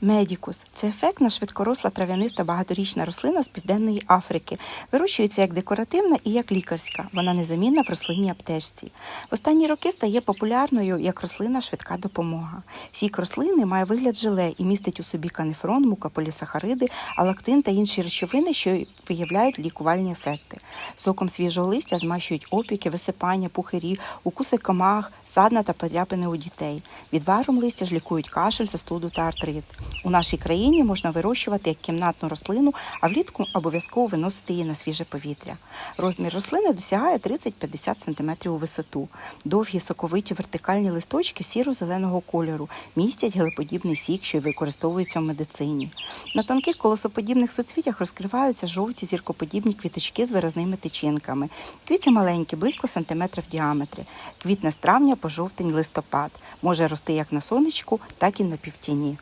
Медікус це ефектна швидкоросла трав'яниста багаторічна рослина з південної Африки. Вирощується як декоративна і як лікарська. Вона незамінна в рослинній аптечці. В останні роки стає популярною як рослина швидка допомога. Сік рослини має вигляд желе і містить у собі канефрон, мукополісахариди, алактин та інші речовини, що виявляють лікувальні ефекти. Соком свіжого листя змащують опіки, висипання, пухирі, укуси комах, садна та подряпини у дітей. Відваром листя ж лікують кашель, застуду та артрит. У нашій країні можна вирощувати як кімнатну рослину, а влітку обов'язково виносити її на свіже повітря. Розмір рослини досягає 30-50 см у висоту. Довгі соковиті вертикальні листочки сіро-зеленого кольору містять гелеподібний сік, що й використовується в медицині. На тонких колосоподібних суцвітях розкриваються жовті зіркоподібні квіточки з виразними тичинками. Квіти маленькі, близько сантиметра в діаметрі. Квітне з травня по жовтень листопад. Може рости як на сонечку, так і на півтіні.